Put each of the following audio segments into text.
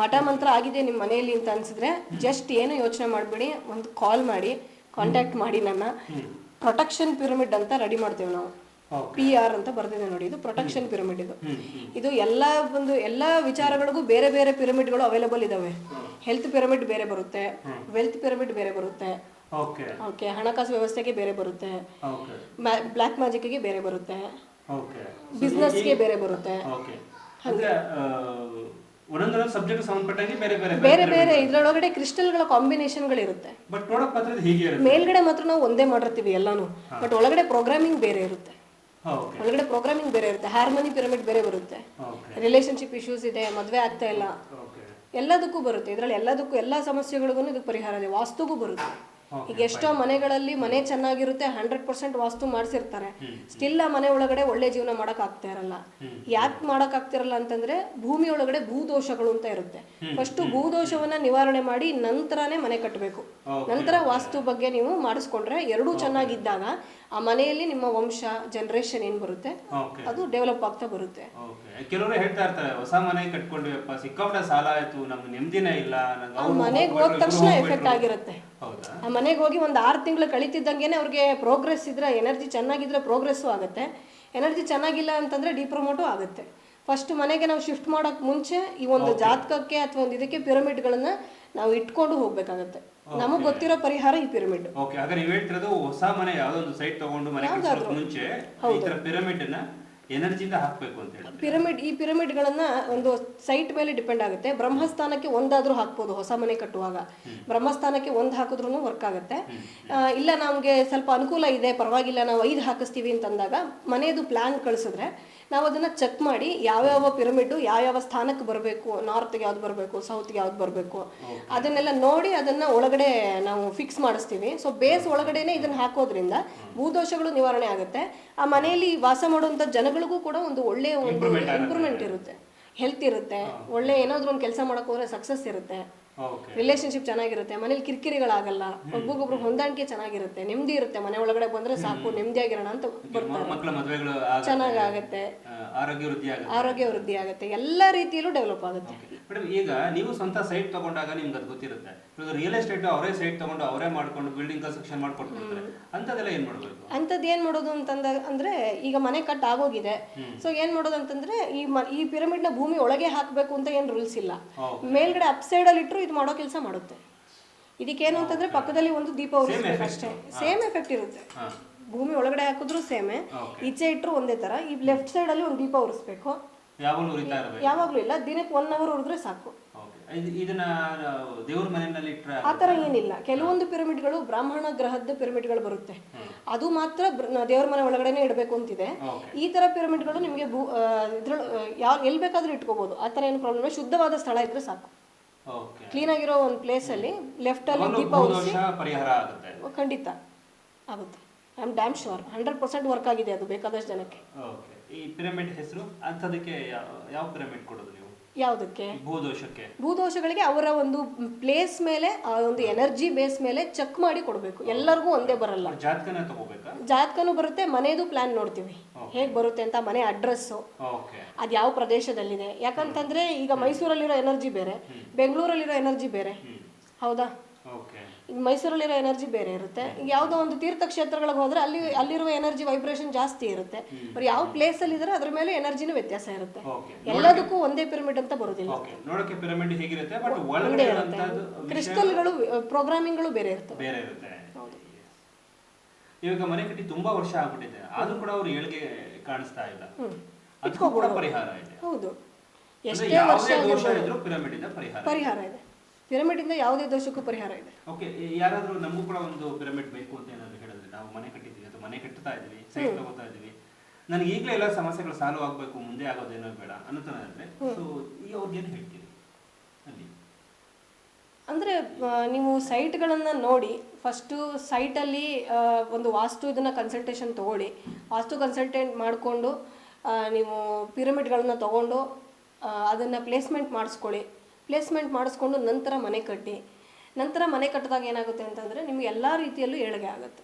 ಮಠ ಮಂತ್ರ ಆಗಿದೆ ನಿಮ್ಮ ಮನೆಯಲ್ಲಿ ಅಂತ ಅನ್ಸಿದ್ರೆ ಜಸ್ಟ್ ಏನು ಯೋಚನೆ ಮಾಡಬೇಡಿ ಒಂದು ಕಾಲ್ ಮಾಡಿ ಕಾಂಟ್ಯಾಕ್ಟ್ ಮಾಡಿ ನನ್ನ ಪ್ರೊಟೆಕ್ಷನ್ ಪಿರಮಿಡ್ ಅಂತ ರೆಡಿ ಮಾಡ್ತೇವೆ ನಾವು. ಪಿ ಆರ್ ಅಂತ ಬರ್ದಿದೆ ನೋಡಿ ಇದು ಪ್ರೊಟೆಕ್ಷನ್ ಪಿರಮಿಡ್ ಇದು. ಇದು ಎಲ್ಲ ಒಂದು ಎಲ್ಲ ವಿಚಾರಗಳಿಗೂ ಬೇರೆ ಬೇರೆ ಪಿರಮಿಡ್ಗಳು ಅವೈಲೇಬಲ್ ಇದಾವೆ. ಹೆಲ್ತ್ ಪಿರಮಿಡ್ ಬೇರೆ ಬರುತ್ತೆ ವೆಲ್ತ್ ಪಿರಮಿಡ್ ಬೇರೆ ಬರುತ್ತೆ. ಓಕೆ. ಹಣಕಾಸು ವ್ಯವಸ್ಥೆಗೆ ಬೇರೆ ಬರುತ್ತೆ. ಬ್ಲ್ಯಾಕ್ ಮ್ಯಾಜಿಕ್ಗೆ ಬೇರೆ ಬರುತ್ತೆ. ಬಿಸ್ನೆಸ್ಗೆ ಬೇರೆ ಬರುತ್ತೆ. ಒಂದೊಂದೊಂದು ಸಬ್ಜೆಕ್ಟ್ ಸಂಬಂಧಪಟ್ಟಂಗೆ ಬೇರೆ ಬೇರೆ ಬೇರೆ ಬೇರೆ ಇದ್ರೊಳಗಡೆ ಕ್ರಿಸ್ಟಲ್ಗಳ ಕಾಂಬಿನೇಷನ್ಗಳಿರುತ್ತೆ ಬಟ್ ನೋಡಕ್ ಮಾತ್ರ ಹೀಗೆ ಇರುತ್ತೆ. ಮೇಲ್ಗಡೆ ಮಾತ್ರ ನಾವು ಒಂದೇ ಮಾಡಿರ್ತೀವಿ ಎಲ್ಲಾನು. ಬಟ್ ಒಳಗಡೆ ಪ್ರೋಗ್ರಾಮಿಂಗ್ ಬೇರೆ ಇರುತ್ತೆ. ಒಳಗಡೆ ಪ್ರೋಗ್ರಾಮಿಂಗ್ ಬೇರೆ ಇರುತ್ತೆ. ಹಾರ್ಮೋನಿ ಪಿರಮಿಡ್ ಬೇರೆ ಬರುತ್ತೆ. ರಿಲೇಶನ್ಶಿಪ್ ಇಶ್ಯೂಸ್ ಇದೆ ಮದುವೆ ಆಗ್ತಾ ಇಲ್ಲ. ಎಲ್ಲದಕ್ಕೂ ಬರುತ್ತೆ. ಇದರಲ್ಲಿ ಎಲ್ಲದಕ್ಕೂ ಎಲ್ಲ ಸಮಸ್ಯೆಗಳಿಗೂ ಇದಕ್ಕೆ ಪರಿಹಾರ ಇದೆ. ವಾಸ್ತುಗೂ ಬರುತ್ತೆ. ಈಗ ಎಷ್ಟೋ ಮನೆಗಳಲ್ಲಿ ಮನೆ ಚೆನ್ನಾಗಿರುತ್ತೆ ಹಂಡ್ರೆಡ್ ಪರ್ಸೆಂಟ್ ವಾಸ್ತು ಮಾಡಿಸಿರ್ತಾರೆ. ಸ್ಟಿಲ್ ಆ ಮನೆ ಒಳಗಡೆ ಒಳ್ಳೆ ಜೀವನ ಮಾಡಕ್ ಆಗ್ತಾ ಇರಲ್ಲ. ಯಾಕೆ ಮಾಡಕ್ ಆಗ್ತಿರಲ್ಲ ಅಂತಂದ್ರೆ ಭೂಮಿ ಒಳಗಡೆ ಭೂದೋಷಗಳು ಅಂತ ಇರುತ್ತೆ. ಫಸ್ಟ್ ಭೂದೋಷವನ್ನ ನಿವಾರಣೆ ಮಾಡಿ ನಂತರನೇ ಮನೆ ಕಟ್ಟಬೇಕು ನಂತರ ವಾಸ್ತು ಬಗ್ಗೆ ನೀವು ಮಾಡಿಸ್ಕೊಂಡ್ರೆ ಎರಡೂ ಚೆನ್ನಾಗಿದ್ದಾಗ ಆ ಮನೆಯಲ್ಲಿ ನಿಮ್ಮ ವಂಶ ಜನರೇಷನ್ ಏನ್ ಬರುತ್ತೆ? ಅದು ಡೆವಲಪ್ ಆಗ್ತಾ ಬರುತ್ತೆ. ಕೆಲವರು ಹೇಳ್ತಾ ಇರ್ತಾರೆ ಹೊಸ ಮನೆ ಕಟ್ಕೊಂಡ್ವಿ ಸಿಕ್ಕಾಪಟ್ಟೆ ಸಾಲ ಆಯ್ತು ನಮ್ಗೆ ನೆಮ್ಮದಿನೇ ಇಲ್ಲ ಮನೆಗೆ ಹೋದ ತಕ್ಷಣ ಎಫೆಕ್ಟ್ ಆಗಿರುತ್ತೆ. ಮನೆಗೆ ಹೋಗಿ ಒಂದು ಆರು ತಿಂಗಳು ಕಳೀತಿದ್ದಂಗೆನೆ ಅವ್ರಿಗೆ ಪ್ರೋಗ್ರೆಸ್ ಇದ್ರೆ ಎನರ್ಜಿ ಚೆನ್ನಾಗಿದ್ರೆ ಪ್ರೋಗ್ರೆಸ್ಸು ಆಗುತ್ತೆ. ಎನರ್ಜಿ ಚೆನ್ನಾಗಿಲ್ಲ ಅಂತಂದ್ರೆ ಡಿಪ್ರೊಮೋಟು ಆಗುತ್ತೆ. ಫಸ್ಟ್ ಮನೆಗೆ ನಾವು ಶಿಫ್ಟ್ ಮಾಡೋಕೆ ಮುಂಚೆ ಈ ಒಂದು ಜಾತಕಕ್ಕೆ ಅಥವಾ ಒಂದು ಇದಕ್ಕೆ ಪಿರಮಿಡ್ಗಳನ್ನ ನಾವು ಇಟ್ಕೊಂಡು ಹೋಗ್ಬೇಕಾಗತ್ತೆ. ನಮಗ್ ಗೊತ್ತಿರೋ ಪರಿಹಾರ ಈ ಪಿರಮಿಡ್ ಓಕೆ ಹಾಗಾದ್ರೆ ನೀವು ಹೇಳ್ತಿರೋದು ಹೊಸ ಮನೆ ಯಾವ್ದೋ ಒಂದು ಸೈಟ್ ತಗೊಂಡು ಮನೆ ಮುಂಚೆ ಈ ಪಿರಮಿಡ್ನ ಎನರ್ಜಿಯಿಂದ ಹಾಕಬೇಕು ಅಂತ ಹೇಳಿ ಪಿರಮಿಡ್ ಈ ಪಿರಮಿಡ್ಗಳನ್ನ ಒಂದು ಸೈಟ್ ಮೇಲೆ ಡಿಪೆಂಡ್ ಆಗುತ್ತೆ. ಬ್ರಹ್ಮಸ್ಥಾನಕ್ಕೆ ಒಂದಾದ್ರೂ ಹಾಕ್ಬೋದು ಹೊಸ ಮನೆ ಕಟ್ಟುವಾಗ. ಬ್ರಹ್ಮಸ್ಥಾನಕ್ಕೆ ಒಂದು ಹಾಕಿದ್ರೂ ವರ್ಕ್ ಆಗುತ್ತೆ. ಇಲ್ಲ ನಮಗೆ ಸ್ವಲ್ಪ ಅನುಕೂಲ ಇದೆ ಪರವಾಗಿಲ್ಲ ನಾವು ಐದು ಹಾಕಿಸ್ತೀವಿ ಅಂತಂದಾಗ ಮನೆಯದು ಪ್ಲಾನ್ ಕಳಿಸಿದ್ರೆ ನಾವು ಅದನ್ನ ಚೆಕ್ ಮಾಡಿ ಯಾವ್ಯಾವ ಪಿರಮಿಡ್ ಯಾವ್ಯಾವ ಸ್ಥಾನಕ್ಕೆ ಬರಬೇಕು ನಾರ್ತ್ಗೆ ಯಾವ್ದು ಬರಬೇಕು ಸೌತ್ಗೆ ಯಾವ್ದು ಬರಬೇಕು. ಅದನ್ನೆಲ್ಲ ನೋಡಿ ಅದನ್ನ ಒಳಗಡೆ ನಾವು ಫಿಕ್ಸ್ ಮಾಡಿಸ್ತೀವಿ. ಸೊ ಬೇಸ್ ಒಳಗಡೆನೆ ಇದನ್ನ ಹಾಕೋದ್ರಿಂದ ಭೂದೋಷಗಳು ನಿವಾರಣೆ ಆಗುತ್ತೆ. ಆ ಮನೆಯಲ್ಲಿ ವಾಸ ಮಾಡುವಂತ ಜನಗಳಿಗೂ ಕೂಡ ಒಂದು ಒಳ್ಳೆಯ ಒಂದು ಇಂಪ್ರೂವ್ಮೆಂಟ್ ಇರುತ್ತೆ. ಹೆಲ್ತ್ ಇರುತ್ತೆ. ಒಳ್ಳೆ ಏನಾದ್ರೂ ಒಂದು ಕೆಲಸ ಮಾಡಕ್ ಹೋದ್ರೆ ಸಕ್ಸಸ್ ಇರುತ್ತೆ. ರಿಲೇಶನ್ಶಿಪ್ ಚೆನ್ನಾಗಿರುತ್ತೆ. ಮನೇಲಿ ಕಿರಿಕಿರಿಗಳಾಗಲ್ಲ. ಒಬ್ಬೊಬ್ಬರು ಹೊಂದಾಣಿಕೆ ಚೆನ್ನಾಗಿರುತ್ತೆ. ನೆಮ್ಮದಿ ಇರುತ್ತೆ. ಮನೆ ಒಳಗಡೆ ಬಂದ್ರೆ ಸಾಕು ನೆಮ್ಮದಿಯಾಗಿರೋಣ ಅಂತ ಬರ್ತಾರೆ. ಚೆನ್ನಾಗಾಗತ್ತೆ. ಆರೋಗ್ಯ ವೃದ್ಧಿ ಆಗುತ್ತೆ. ಎಲ್ಲ ರೀತಿಯಲ್ಲೂ ಡೆವಲಪ್ ಆಗುತ್ತೆ. ಮೇಡಮ್ ಈಗ ನೀವು ಸ್ವಂತ ಸೈಟ್ ತಗೊಂಡಾಗ ನಿಮ್ಗೆ ಅದು ಗೊತ್ತಿರುತ್ತೆ. ಇವಾಗ ರಿಯಲ್ ಎಸ್ಟೇಟ್ ಅವರೇ ಸೈಟ್ ತಗೊಂಡು ಅವರೇ ಮಾಡ್ಕೊಂಡು ಬಿಲ್ಡಿಂಗ್ ಕನ್ಸ್ಟ್ರಕ್ಷನ್ ಮಾಡ್ಕೊಟ್ಬಿಡ್ತಾರೆ. ಅಂತದೆಲ್ಲ ಏನ್ ಮಾಡ್ಬೇಕು? ಅಂಥದ್ದು ಏನು ಮಾಡೋದು ಅಂತಂದ ಅಂದ್ರೆ ಈಗ ಮನೆ ಕಟ್ ಆಗೋಗಿದೆ. ಸೊ ಏನು ಮಾಡೋದು ಅಂತಂದ್ರೆ ಈ ಮ ಈ ಪಿರಮಿಡ್ನ ಭೂಮಿ ಒಳಗೆ ಹಾಕಬೇಕು ಅಂತ ಏನು ರೂಲ್ಸ್ ಇಲ್ಲ. ಮೇಲ್ಗಡೆ ಅಪ್ ಸೈಡಲ್ಲಿ ಇಟ್ಟರು ಇದು ಮಾಡೋ ಕೆಲಸ ಮಾಡುತ್ತೆ. ಇದಕ್ಕೇನು ಅಂತಂದ್ರೆ ಪಕ್ಕದಲ್ಲಿ ಒಂದು ದೀಪ ಉರಿಸ್ಬೇಕು ಅಷ್ಟೇ. ಸೇಮ್ ಎಫೆಕ್ಟ್ ಇರುತ್ತೆ. ಭೂಮಿ ಒಳಗಡೆ ಹಾಕಿದ್ರು ಸೇಮೆ ಈಚೆ ಇಟ್ಟರು ಒಂದೇ ತರ. ಈ ಲೆಫ್ಟ್ ಸೈಡಲ್ಲಿ ಒಂದು ದೀಪ ಉರಿಸ್ಬೇಕು ಯಾವಾಗಲೂ ಉರಿತಾ ಇರಬೇಕು? ಯಾವಾಗಲೂ ಇಲ್ಲ. ದಿನಕ್ಕೆ ಒನ್ ಅವರ್ ಉರಿದ್ರೆ ಸಾಕು. ಇದನ್ನ ದೇವ್ರ ಮನೆಯಲ್ಲಿ ಇಟ್ರೆ ಆ ಥರ ಏನಿಲ್ಲ. ಕೆಲವೊಂದು ಪಿರಮಿಡ್ಗಳು ಬ್ರಾಹ್ಮಣ ಗ್ರಹದ ಪಿರಮಿಡ್ಗಳು ಬರುತ್ತೆ. ಅದು ಮಾತ್ರ ದೇವ್ರ ಮನೆ ಒಳಗಡೆನೆ ಇಡಬೇಕು ಅಂತಿದೆ. ಈ ತರ ಪಿರಮಿಡ್ಗಳು ನಿಮಗೆ ಭೂ ಯಾವ ಎಲ್ಲಿ ಬೇಕಾದ್ರೂ ಇಟ್ಕೋಬಹುದು ಆ ಥರ ಏನು ಪ್ರಾಬ್ಲಮ್ ಶುದ್ಧವಾದ ಸ್ಥಳ ಇದ್ರೆ ಸಾಕು. ಕ್ಲೀನ್ ಆಗಿರೋ ಒಂದು ಪ್ಲೇಸಲ್ಲಿ ಲೆಫ್ಟ್ ಅಲ್ಲಿ ದೀಪ ಉರಿಸಿ ಖಂಡಿತ. ಆಗುತ್ತೆ. I am damn sure hundred percent work ಆಗಿದೆ ಅದು ಬೇಕಾದಷ್ಟು ಜನಕ್ಕೆ. ಈ ಪಿರಮಿಡ್ ಹೆಸರು ಅಂಥದಕ್ಕೆ ಯಾವ ಪಿರಮಿಡ್ ಕೊಡೋದು ನೀವು? ಯಾವುದಕ್ಕೆ? ಭೂದೋಷಕ್ಕೆ. ಭೂದೋಷಗಳಿಗೆ ಅವರ ಒಂದು ಪ್ಲೇಸ್ ಮೇಲೆ ಆ ಒಂದು ಎನರ್ಜಿ ಬೇಸ್ ಮೇಲೆ ಚೆಕ್ ಮಾಡಿ ಕೊಡಬೇಕು. ಎಲ್ಲರಿಗೂ ಒಂದೇ ಬರಲ್ಲ. ಜಾತಕನ ತಗೋಬೇಕಾ? ಜಾತಕನೂ ಬರುತ್ತೆ ಮನೆದು ಪ್ಲಾನ್ ನೋಡ್ತೀವಿ. ಹೇಗೆ ಬರುತ್ತೆ ಅಂತ ಮನೆ ಅಡ್ರೆಸ್ಸು ಓಕೆ ಅದು ಯಾವ ಪ್ರದೇಶದಲ್ಲಿದೆ? ಯಾಕಂತಂದ್ರೆ ಈಗ ಮೈಸೂರಲ್ಲಿರೋ ಎನರ್ಜಿ ಬೇರೆ ಬೆಂಗಳೂರಲ್ಲಿರೋ ಎನರ್ಜಿ ಬೇರೆ. ಹೌದಾ? ಈಗ ಮೈಸೂರಲ್ಲಿರೋ ಎನರ್ಜಿ ಬೇರೆ ಇರುತ್ತೆ. ಈಗ ಯಾವುದೋ ಒಂದು ತೀರ್ಥಕ್ಷೇತ್ರಗಳಿಗೆ ಹೋದ್ರೆ ಅಲ್ಲಿ ಅಲ್ಲಿರುವ ಎನರ್ಜಿ ವೈಬ್ರೇಷನ್ ಜಾಸ್ತಿ ಇರುತ್ತೆ. ಅವ್ರು ಯಾವ ಪ್ಲೇಸ್ ಅಲ್ಲಿ ಇದ್ರೆ ಅದ್ರ ಮೇಲೆ ಎನರ್ಜಿನೂ ವ್ಯತ್ಯಾಸ ಇರುತ್ತೆ. ಎಲ್ಲದಕ್ಕೂ ಒಂದೇ ಪಿರಮಿಡ್ ಅಂತ ಬರೋದಿಲ್ಲ. ಓಕೆ ನೋಡಕ್ಕೆ ಪಿರಮಿಡ್ ಹೇಗಿರುತ್ತೆ ಬಟ್ ಒಳಗಡೆ ಕ್ರಿಸ್ಟಲ್ಗಳು ಪ್ರೋಗ್ರಾಮಿಂಗ್ಗಳು ಬೇರೆ ಇರ್ತವೆ. ಬೇರೆ ಇರುತ್ತೆ. ಇವಾಗ ಮನೆ ಕಟ್ಟಿ ತುಂಬಾ ವರ್ಷ ಆಗ್ಬಿಟ್ಟಿದೆ. ಆದ್ರೂ ಕೂಡ ಅವ್ರು ಏಳಿಗೆ ಕಾಣಿಸ್ತಾ ಇಲ್ಲ. ಅದಕ್ಕೂ ಕೂಡ ಪರಿಹಾರ ಇದೆ. ಹೌದು. ಎಷ್ಟೇ ವರ್ಷ ಪರಿಹಾರ ಇದೆ. ಪಿರಮಿಡ್ ಇಂದ ಯಾವುದೇ ದೋಷಕ್ಕೂ ಪರಿಹಾರ ಇದೆ ಓಕೆ ಯಾರಾದರೂ ನಮಗೂ ಕೂಡ ಒಂದು ಪಿರಮಿಡ್ ಬೇಕು ಅಂತ ಏನಾದರೂ ಹೇಳಿದ್ರೆ ನಾವು ಮನೆ ಕಟ್ಟಿದ್ದೀವಿ ಅಥವಾ ಮನೆ ಕಟ್ಟುತ್ತಾ ಇದ್ದೀವಿ ಸೈಟ್ ತಗೋತಾ ಇದ್ದೀವಿ ನನಗೆ ಈಗಲೇ ಎಲ್ಲ ಸಮಸ್ಯೆಗಳು ಸಾಲ್ವ್ ಆಗಬೇಕು ಮುಂದೆ ಆಗೋದೇನೋ ಬೇಡ ಅನ್ನತಾನೆ ಇದ್ರೆ ಸೊ ಈ ಅವ್ರಿಗೆ ಏನು ಹೇಳ್ತೀರಿ? ಅಲ್ಲಿ. ಅಂದರೆ ನೀವು ಸೈಟ್ಗಳನ್ನು ನೋಡಿ ಫಸ್ಟು ಸೈಟಲ್ಲಿ ಒಂದು ವಾಸ್ತು ಇದನ್ನು ಕನ್ಸಲ್ಟೇಷನ್ ತೊಗೊಳ್ಳಿ. ವಾಸ್ತು ಕನ್ಸಲ್ಟೇಟ್ ಮಾಡಿಕೊಂಡು ನೀವು ಪಿರಮಿಡ್ಗಳನ್ನು ತೊಗೊಂಡು ಅದನ್ನು ಪ್ಲೇಸ್ಮೆಂಟ್ ಮಾಡಿಸ್ಕೊಳ್ಳಿ. ಪ್ಲೇಸ್ಮೆಂಟ್ ಮಾಡಿಸ್ಕೊಂಡು ನಂತರ ಮನೆ ಕಟ್ಟಿ. ನಂತರ ಮನೆ ಕಟ್ಟಿದಾಗ ಏನಾಗುತ್ತೆ ಅಂತಂದರೆ ನಿಮ್ಗೆ ಎಲ್ಲ ರೀತಿಯಲ್ಲೂ ಏಳಿಗೆ ಆಗುತ್ತೆ.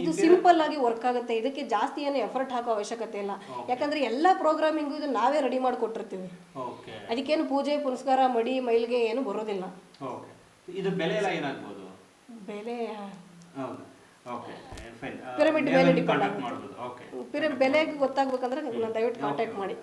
ಇದು ಸಿಂಪಲ್ ಆಗಿ ವರ್ಕ್ ಆಗುತ್ತೆ. ಇದಕ್ಕೆ ಜಾಸ್ತಿ ಏನು ಎಫರ್ಟ್ ಹಾಕೋ ಅವಶ್ಯಕತೆ ಇಲ್ಲ. ಯಾಕಂದ್ರೆ ಎಲ್ಲ ಪ್ರೋಗ್ರಾಮಿಂಗು ಇದು ನಾವೇ ರೆಡಿ ಮಾಡಿಕೊಟ್ಟಿರ್ತೀವಿ. ಓಕೆ ಅದಕ್ಕೇನು ಪೂಜೆ ಪುನಸ್ಕಾರ ಮಡಿ ಮೈಲ್ಗೆ ಏನು ಬರೋದಿಲ್ಲ. ಇದು ಬೆಲೆ ಎಲ್ಲ ಏನಾಗ್ಬೋದು? ಬೆಲೆ Pyramid ಮೇಲೆ ಡಿಪೆಂಡ್ ಪಿರ ಬೆಲೆಗೆ ಗೊತ್ತಾಗ್ಬೇಕಂದ್ರೆ ದಯವಿಟ್ಟು ಕಾಂಟ್ಯಾಕ್ಟ್ ಮಾಡಿ.